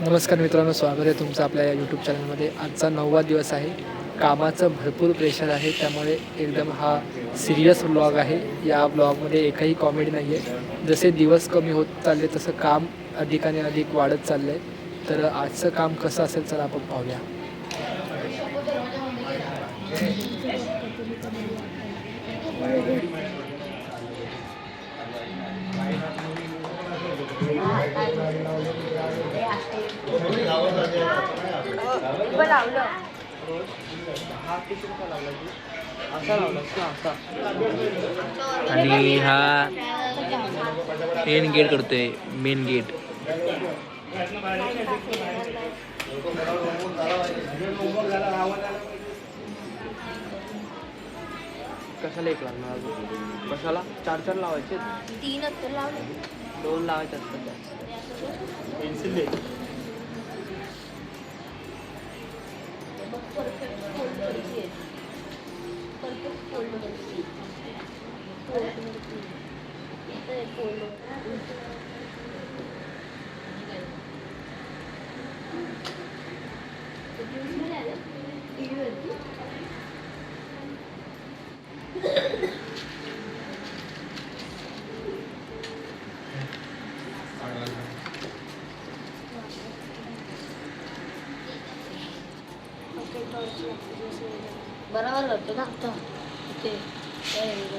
नमस्कार मित्रांनो स्वागत आहे तुमचं आपल्या या यूट्यूब चॅनलमध्ये आजचा नववा दिवस आहे. कामाचं भरपूर प्रेशर आहे त्यामुळे एकदम हा सिरियस ब्लॉग आहे. या ब्लॉगमध्ये एकही कॉमेडी नाही आहे जसे दिवस कमी होत चालले तसं काम अधिकाने अधिक वाढत चाललं आहे तर आजचं काम कसं असेल चला आपण पाहूया. आणि हा मेन गेट करतोय मेन गेट कशाला एक लागणार अजून? कशाला? चार चार लावायचे? लावले. दोन लावायचे असतात പെൻസിൽ Thank you. बरोबर करतो ना आता ते ते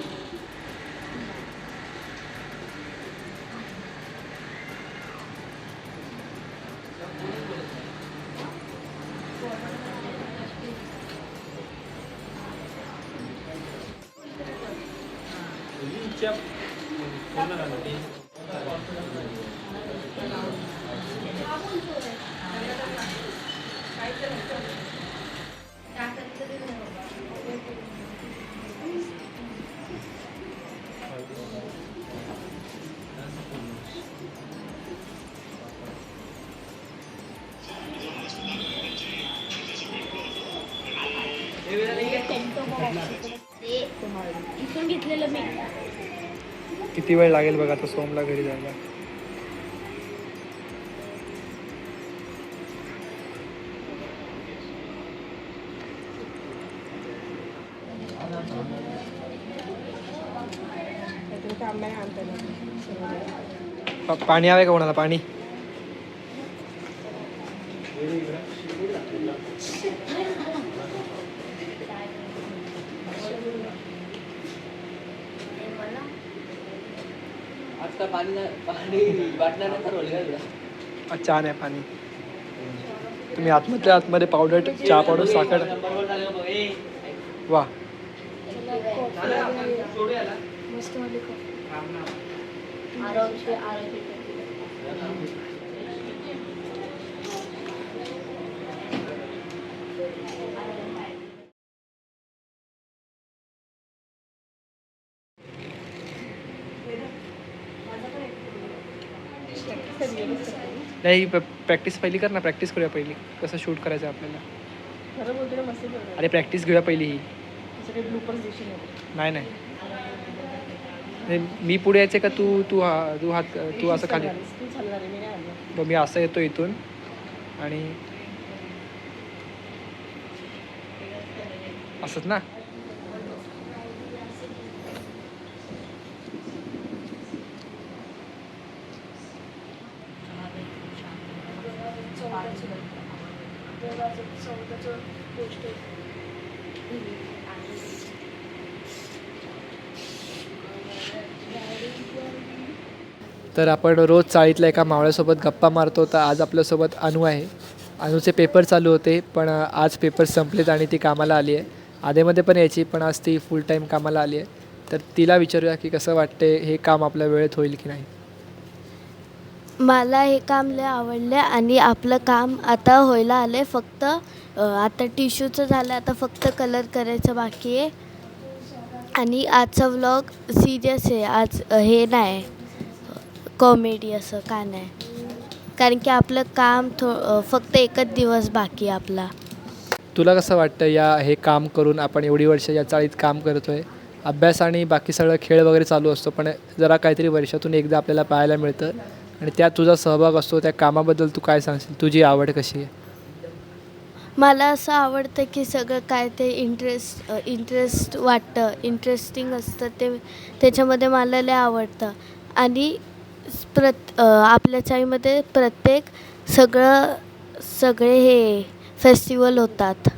इथून घेतलेलं मी किती वेळ लागेल बघा आता सोमला घरी जायला? पाणी आहे का कोणाला? पाणी? आज का पाणी पाणी वाटणार नाही ठरवलं का तुला हा, चहा नाही पाणी तुम्ही आतमध्ये आतमध्ये पावडर चहा पावडर साखर वा नाही प्रॅक्टिस पहिली कर ना प्रॅक्टिस करूया पहिली. कसं शूट करायचं आपल्याला. अरे प्रॅक्टिस घेऊया पहिली ही. नाही. नाही मी पुढे यायचे का तू तू हा तू हात तू असं खाली? मग मी असं येतो इथून. आणि असंच ना? तर आपण रोज चाळीतल्या एका मावळ्यासोबत गप्पा मारतो तर आज आपल्यासोबत अनु आहे. अनुचे पेपर चालू होते पण आज पेपर संपलेत आणि ती कामाला आली आहे. आधेमध्ये पण यायची पण आज ती फुल टाईम कामाला आली आहे. तर तिला विचारूया की कसं वाटते हे काम आपल्या वेळेत होईल की नाही. मला हे काम लय आवडले आणि आपलं काम आता व्हायला आलं आहे फक्त आता टिश्यूचं झालं आता फक्त कलर करायचं बाकी आहे. आणि आजचा व्लॉग सिरियस आहे. आज हे नाही. कॉमेडी असं का नाही. कारण की आपलं काम थो फक्त एकच दिवस बाकी आहे आपला. तुला कसं वाटतं या हे काम करून आपण एवढी वर्ष या चाळीत काम करतो आहे अभ्यास आणि बाकी सगळं खेळ वगैरे चालू असतो पण जरा काहीतरी वर्षातून एकदा आपल्याला पाहायला मिळतं. आणि त्यात तुझा सहभाग असतो त्या कामाबद्दल तू काय सांगशील? तुझी आवड कशी आहे? मला असं आवडतं की सगळं काय ते इंटरेस्ट इंटरेस्ट वाटतं इंटरेस्टिंग असतं ते त्याच्यामध्ये मला लय आवडतं. आणि प्रत आपल्या चाळीमध्ये प्रत्येक सगळं सगळे हे फेस्टिवल होतात.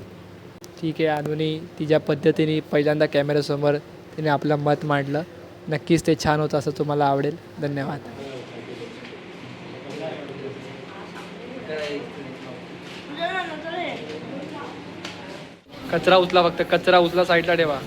ठीक आहे अनुनी तिच्या पद्धतीने पहिल्यांदा कॅमेऱ्यासमोर तिने आपलं मत मांडलं. नक्कीच ते छान होतं असं तुम्हाला आवडेल. धन्यवाद. कचरा उचला फक्त कचरा उचला साईडला ठेवा.